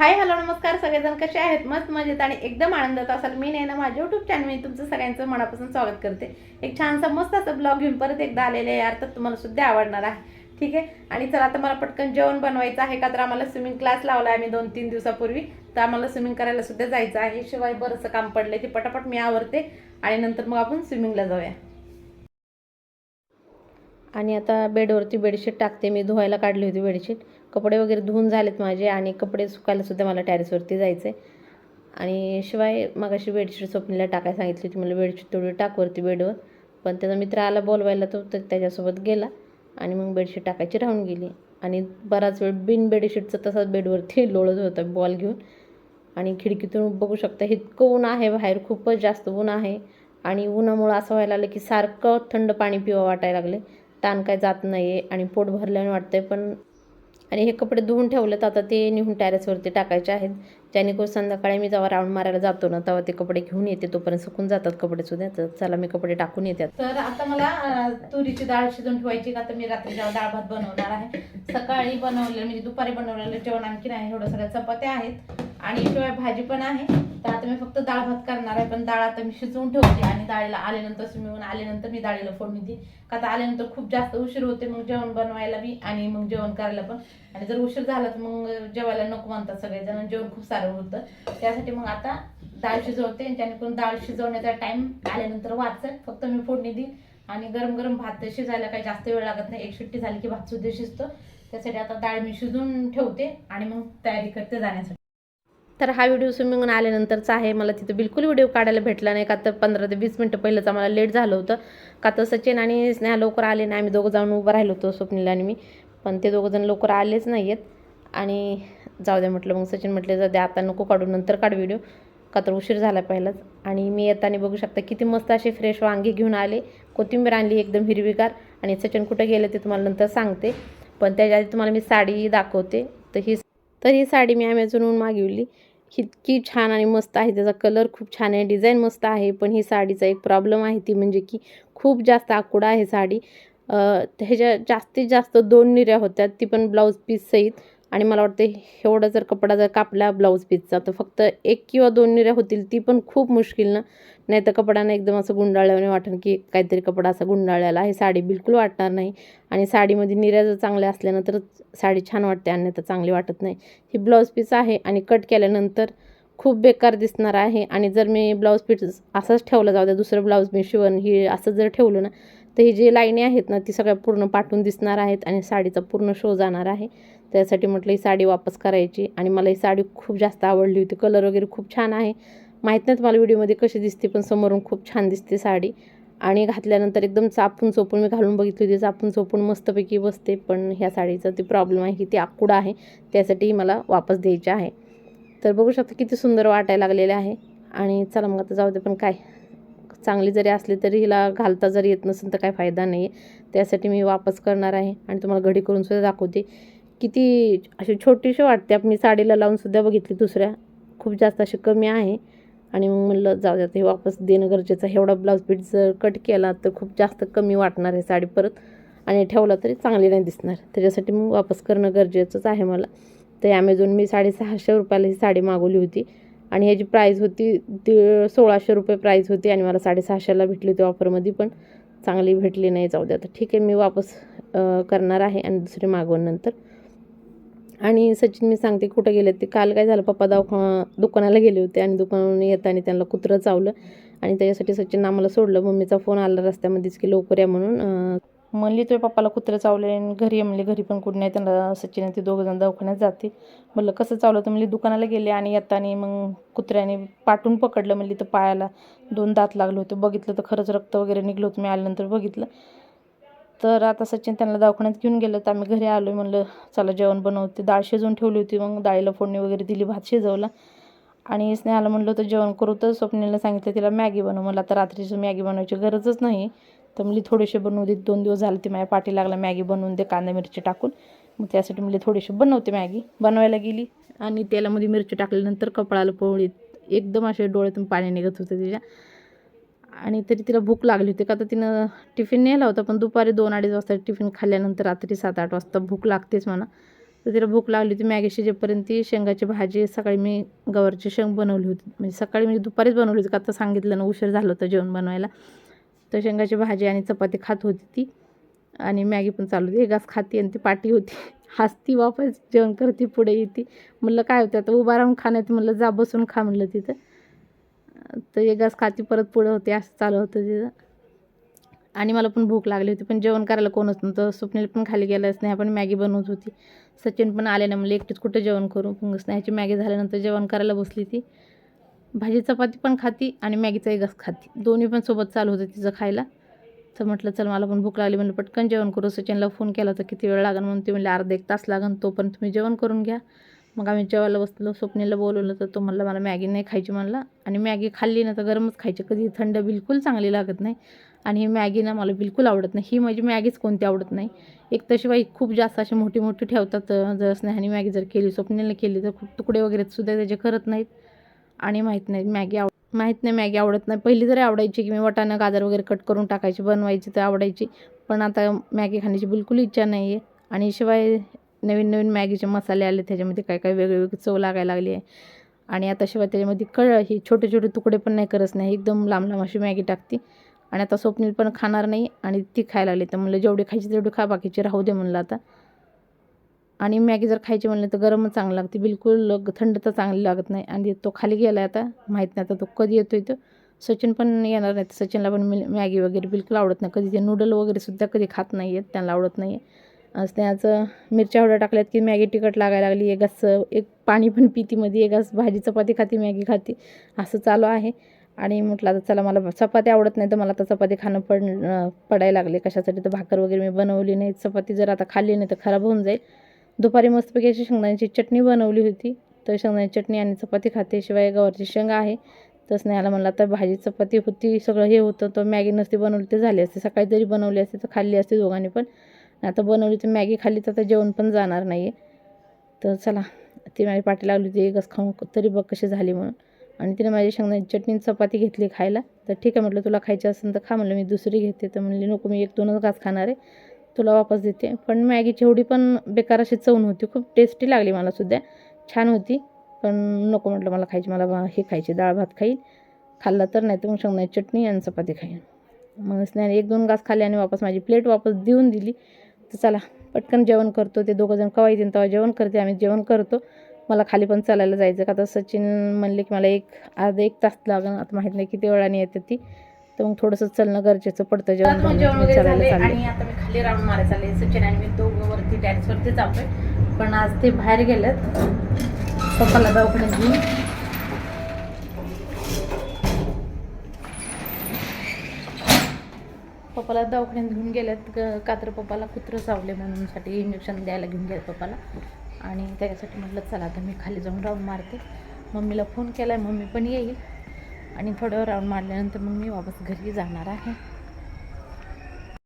Hi hello नमस्कार. सगळेजण कसे आहेत? मस्त मजेत आणि एकदम आनंदात असाल. मी नाही ना माझ्या युट्यूब चॅनल तुमचं सगळ्यांचं मनापासून स्वागत करते. एक छानसा मस्त असं ब्लॉग घेऊन परत एकदा आलेले आहे यार तर तुम्हाला सुद्धा आवडणार आहे. ठीक आहे? आणि चला आता मला पटकन जेवण बनवायचं आहे का? तर आम्हाला स्विमिंग क्लास लावला आहे आम्ही दोन तीन दिवसापूर्वी. तर आम्हाला स्विमिंग करायला सुद्धा जायचं आहे. शिवाय बरंचसं काम पडले ते पटापट मी आवरते. आणि नंतर मग आपण स्विमिंगला जाऊया. आणि आता बेडवरती बेडशीट टाकते. मी धुवायला काढली होती बेडशीट कपडे वगैरे धुवून झालेत माझे आणि कपडे सुकायला सुद्धा मला टॅरेसवरती जायचं आहे आणि शिवाय मग अशी बेडशीट स्वप्नीला टाकायला सांगितली होती मला बेडशीट थोडी टाकवरती बेडवर पण त्याचा मित्र आला बोलवायला तो तर त्याच्यासोबत गेला आणि मग बेडशीट टाकायची राहून गेली. आणि बराच वेळ बिन बेडशीटचं तसाच बेडवरती लोळत होता बॉल घेऊन. आणि खिडकीतून बघू शकता इतकं ऊन आहे बाहेर खूपच जास्त ऊन आहे. आणि उन्हामुळं असं व्हायला लागलं की सारखं थंड पाणी पिवा वाटायला लागले ताण काय जात नाही आहे आणि पोट भरल्याने वाटतं आहे पण आणि हे कपडे धुवून तर आता ते निघून टॅरेसवरती टाकायचे आहेत. जेणेकरून संध्याकाळी मी जेव्हा राऊंड मारायला जातो ना तेव्हा ते कपडे घेऊन येते. तोपर्यंत सुकून जातात कपडे सुद्धा. तर चला मी कपडे टाकून येतात तर आता मला तुरीची डाळ शिजून ठेवायची का? तर मी रात्री जेव्हा डाळ भात बनवणार आहे सकाळी बनवलेलं म्हणजे दुपारी बनवलेलं जेवण आणखी नाही एवढं सगळ्या चपात्या आहेत. आणि शिवाय भाजी पण आहे. तर आता मी फक्त डाळ भात करणार आहे पण डाळ आता मी शिजवून ठेवते आणि डाळीला आल्यानंतर स्विमिंग आल्यानंतर मी डाळीला फोडणी दे का तर आल्यानंतर खूप जास्त उशीर होते मग जेवण बनवायला बी आणि मग जेवण करायला पण. आणि जर उशीर झाला तर मग जेवायला नको म्हणतात सगळेजण जेवण खूप सारं होतं. त्यासाठी मग आता डाळ शिजवते जेणेकरून डाळ शिजवण्याचा टाइम आल्यानंतर वाचेल. फक्त मी फोडणी देईन आणि गरम गरम भात शिजायला काही जास्त वेळ लागत नाही. एक शिट्टी झाली की भात सुद्धा शिजतो. त्यासाठी आता डाळ मी शिजवून ठेवते आणि मग तयारी करते जाण्यासाठी. तर हा व्हिडिओ स्विमिंगून आल्यानंतरचा आहे. मला तिथं बिलकुल व्हिडिओ काढायला भेटला नाही. का तर पंधरा ते वीस मिनटं पहिलंच आम्हाला लेट झालं होतं. का तर सचिन आणि स्नेहा लवकर आले नाही. आम्ही दोघं जाऊन उभं राहिलो होतो स्वप्नील आणि मी. पण ते दोघं जण लवकर आलेच नाही आहेत आणि जाऊ द्या म्हटलं मग सचिन म्हटलं जाऊ द्या आता नको काढू नंतर काढ व्हिडिओ. का तर उशीर झाला पहिलाच. आणि मी येताना बघू शकता किती मस्त असे फ्रेश वांगे घेऊन आले. कोथिंबीर आणली एकदम हिरवीगार. आणि सचिन कुठं गेलं ते तुम्हाला नंतर सांगते. पण त्याच्या आधी तुम्हाला मी साडी दाखवते. तर ही तर ही साडी मी ॲमेझॉनवरून मागवली. इतकी छान आणि मस्त आहे. त्याचा कलर खूप छान आहे. डिझाईन मस्त आहे. पण ही साडीचा एक प्रॉब्लेम आहे ती म्हणजे की खूप जास्त आकुडा आहे साडी. ह्याच्या जास्तीत जास्त दोन निऱ्या होत्या ती पण ब्लाऊज पीस सहित. आणि मला वाटतं एवढा जर कपडा जर कापला ब्लाऊज पीसचा तर फक्त एक किंवा दोन निऱ्या होतील ती पण खूप मुश्किल ना? नाही तर कपडानं एकदम असं गुंडाळल्याने वाटेल की काहीतरी कपडा असा गुंडाळलेला आहे. साडी बिलकुल वाटणार नाही. आणि साडीमध्ये निऱ्या जर चांगल्या असल्यानं तर साडी छान वाटते अन्यथा चांगली वाटत नाही. ही ब्लाऊज पीस आहे आणि कट केल्यानंतर खूप बेकार दिसणार आहे. आणि जर मी ब्लाऊज पीस असंच ठेवलं जाऊ द्या दुसरं ब्लाऊज मी शिवण ही असं जर ठेवलं ना तर ही जी लाईनी आहेत ना ती सगळ्या पूर्ण पाठून दिसणार आहेत आणि साडीचा पूर्ण शो जाणार आहे. त्यासाठी म्हटलं ही साडी वापस करायची. आणि मला ही साडी खूप जास्त आवडली होती. कलर वगैरे खूप छान आहे. माहीत नाही तुम्हाला व्हिडिओमध्ये कशी दिसते पण समोरून खूप छान दिसते साडी. आणि घातल्यानंतर एकदम चापून चोपून मी घालून बघितली होती. चापून चोपून मस्तपैकी बसते पण ह्या साडीचा ती प्रॉब्लेम आहे की ती आकुडा आहे. त्यासाठी मला वापस द्यायची आहे. तर बघू शकता किती सुंदर वाटायला लागलेले आहे. आणि चला मग आता जाऊ दे पण काय? चांगली जरी असली तरी हिला घालता जरी येत नसेल तर काय फायदा नाही आहे त्यासाठी मी वापस करणार आहे. आणि तुम्हाला घडी करून सुद्धा दाखवते. किती अशी छोटीशी वाटते. मी साडीला लावून सुद्धा बघितली दुसऱ्या. खूप जास्त अशी कमी आहे. आणि मग म्हणलं जाऊ द्या हे वापस देणं गरजेचं आहे. एवढा ब्लाऊज पीठ जर कट केला तर खूप जास्त कमी वाटणार आहे साडी परत. आणि ठेवला तरी चांगली नाही दिसणार. त्याच्यासाठी मग वापस करणं गरजेचंच आहे मला. तर ॲमेझॉन मी साडेसहाशे रुपयाला ही साडी मागवली होती. आणि ह्याची प्राईज होती ती सोळाशे रुपये प्राईज होती. आणि मला साडेसहाशेला भेटली होती ऑफरमध्ये पण. चांगली भेटली नाही. जाऊ द्या तर ठीक आहे मी वापस करणार आहे. आणि दुसरी मागवून नंतर. आणि सचिन मी सांगते कुठं गेले ते. काल काय झालं पप्पा दवाखा दुकानाला गेले होते आणि दुकानावरून येताना त्यांना कुत्रं चावलं आणि त्याच्यासाठी सचिन आम्हाला सोडलं. मम्मीचा फोन आला रस्त्यामध्येच की लवकर या म्हणून म्हणली तुझ्या पप्पाला कुत्रं चावले आणि घरी ये म्हणले. घरी पण कुठं नाही. त्यांना सचिन ते दोघं जण दवाखान्यात जाते. म्हणलं कसं चावलं? तर म्हणली दुकानाला गेले आणि येताना मग कुत्र्याने पाठून पकडलं. म्हणली तर पायाला दोन दात लागले होते. बघितलं तर खरंच रक्त वगैरे निघलं होतं. मी आल्यानंतर बघितलं. तर आता सचिन त्यांना दवाखान्यात घेऊन गेलं तर आम्ही घरी आलो म्हणलं चला जेवण बनवते. डाळ शिजवून ठेवली होती मग डाळीला फोडणी वगैरे दिली भात शिजवला. आणि स्नेहाला म्हणलं होतं जेवण करू. तर स्वप्नीला सांगितलं तिला मॅगी बनव. मला आता रात्रीची मॅगी बनवायची गरजच नाही तर मुली थोडेसे बनवू देत दोन दिवस झाले ती माझ्या पाठी लागला मॅगी बनवून दे कांदा मिरची टाकून. मग त्यासाठी मुली थोडीशी बनवते मॅगी. बनवायला गेली. आणि तेलामध्ये मिरची टाकल्यानंतर कपाळाला पोळीत एकदम असे डोळ्यातून पाणी निघत होतं तिच्या. आणि तरी तिला भूक लागली होती. का तर तिनं टिफिन नेला होता पण दुपारी दोन अडीच वाजता टिफिन खाल्ल्यानंतर रात्री सात आठ वाजता भूक लागतेच म्हणा. तर तिला भूक लागली होती. मॅगी शिजेपर्यंत ती शेंगाची भाजी सकाळी मी गवारची शेंग बनवली होती. म्हणजे सकाळी मी दुपारीच बनवली होती. का आता सांगितलं ना उशीर झालं होतं जेवण बनवायला. तर शेंगाची भाजी आणि चपाती खात होती ती. आणि मॅगी पण चालू होती. एक घास खाती आणि ती पाटी होती. हसती वापस जेवण करते पुढे येते. म्हणलं काय होतं? आता उभा राहून खाण्यात म्हणलं जा बसून खा म्हणलं तिथं. तर एक खाती परत पुढं होते असं चालू होतं तिथं आणि मला पण भूक लागली होती पण जेवण करायला कोणच नव्हतं. स्वप्नील पण खाली गेलं स्नेहा पण मॅगी बनवत होती. सचिन पण आले ना म्हणलं एकटीच कुठं जेवण करू? मग स्नेहाची मॅगी झाल्यानंतर जेवण करायला बसली ती. भाजी चपाती पण खाती आणि मॅगीचा एक खाती. दोन्ही पण सोबत चालू होतं तिचं खायला. तर म्हटलं चल मला पण भूक लागली म्हणलं पटकन जेवण करू. सचिनला फोन केला होता किती वेळ लागेल म्हणून. ते म्हणले अर्धा एक तास लागेल तोपर्यंत तुम्ही जेवण करून घ्या. मग आम्ही जेवायला बसलो स्वप्नीला बोलवलं तर तो म्हणला मला मॅगी नाही खायची म्हणला. आणि मॅगी खाल्ली ना तर गरमच खायची. कधी थंड बिलकुल चांगली लागत नाही. आणि ही मॅगी ना मला बिलकुल आवडत नाही. ही माझी मॅगीच कोणती आवडत नाही. एक तशी शिवाय खूप जास्त अशी मोठी मोठी ठेवतात जर स्नेहाने मॅगी जर केली स्वप्नीला केली तर खूप तुकडे वगैरे सुद्धा त्याचे करत नाहीत. आणि माहीत नाही मॅगी आव माहीत नाही मॅगी आवडत नाही. पहिली जरी आवडायची की मी वटाणं गाजर वगैरे कट करून टाकायची बनवायची तर आवडायची. पण आता मॅगी खाण्याची बिलकुल इच्छा नाही आहे आणि शिवाय नवीन नवीन मॅगीचे मसाले आले त्याच्यामध्ये काय काय वेगळी वेगळी चव लागायला लागली आहे. आणि आता शिवाय त्याच्यामध्ये कळ ही छोटे छोटे तुकडे पण नाही करत नाही एकदम लांब लांब अशी मॅगी टाकते. आणि आता स्वप्नील पण खाणार नाही आणि ती खायला लागली. तर म्हणलं जेवढे खायची तेवढी खा बाकीचे राहू दे म्हणलं आता. आणि मॅगी जर खायची म्हणलं तर गरमच चांगलं लागते. बिलकुल थंड तर चांगली लागत नाही. आणि तो खाली गेला आता माहीत नाही आता तो कधी येतो तो. सचिन पण येणार नाही. तर सचिनला पण मॅगी वगैरे बिलकुल आवडत नाही. कधी ते नूडल वगैरेसुद्धा कधी खात नाही आहेत त्यांना आवडत नाही आहे त्याचं मिरच्या हवड्या टाकल्यात की मॅगी तिखट लागायला लागली एक असं एक पाणी पण पिती मध्ये एक घास भाजी चपाती खाती मॅगी खाती. असं चालू आहे. आणि म्हटलं आता चला मला चपाती आवडत नाही तर मला आता चपाती खाणं पड पडायला लागले. कशासाठी तर भाकर वगैरे मी बनवली नाही. चपाती जर आता खाल्ली नाही तर खराब होऊन जाईल. दुपारी मस्तपैकी अशी शेंगदाण्याची चटणी बनवली होती. तर शेंगदाण्याची चटणी आणि चपाती खाते. शिवाय गवारची शेंगा आहे. तर स्नेहाला म्हणलं आता भाजी चपाती होती सगळं हे होतं. तर मॅगी नसती बनवली ते झाली असते. सकाळी जरी बनवली असते तर खाल्ली असते दोघांनी पण. आता बनवली तर मॅगी खाल्ली तर आता जेवण पण जाणार नाही आहे तर चला ती माझी पाठी लागली होती एकच खाऊन तरी बघ कशी झाली म्हणून. आणि तिने माझी शेंगदाण्याची चटणी चपाती घेतली खायला. तर ठीक आहे म्हटलं तुला खायची असेल तर खा म्हणलं मी दुसरी घेते. तर म्हणली नको मी एक दोनच घास खाणार आहे तुला वापस देते. पण मॅगीची एवढी पण बेकार अशी चवण होती खूप टेस्टी लागली मला सुद्धा. छान होती. पण नको म्हटलं मला खायची. मला हे खायची डाळ भात खाईल. खाल्ला तर नाही तर मग शेंगदाण्याची चटणी आणि चपाती खाईन मग स्नेहाने एक दोन घास खाल्ले आणि वापस माझी प्लेट वापस देऊन दिली. तर चला पटकन जेवण करतो. ते दोघंजण कवा येतील तेव्हा जेवण करते. आम्ही जेवण करतो. मला खाली पण चालायला जायचं का? आता सचिन म्हणले की मला एक अर्धा एक तास लागेल. आता माहीत नाही किती वेळाने येते ती. तर मग थोडंसं चलणं गरजेचं पडतं. जेवण चालायला आणि आता मी खाली राऊंड मारायला चालले. सचिन आणि मी दोघं वरती टॅरिस वरती जातोय. पण आज ते बाहेर गेलेत. पप्पाला दवाखान्यात घेऊन. पप्पाला दवाखान्यात घेऊन गेल्यात ग- पप्पाला कुत्रं चावले म्हणून साठी इंजेक्शन द्यायला घेऊन गेले पप्पाला. आणि त्याच्यासाठी म्हटलं चला आता मी खाली जाऊन राऊंड मारते. मम्मीला फोन केला आहे मम्मी पण येईल. आणि थोडं राऊंड मारल्यानंतर मग मी वापस घरी जाणार आहे.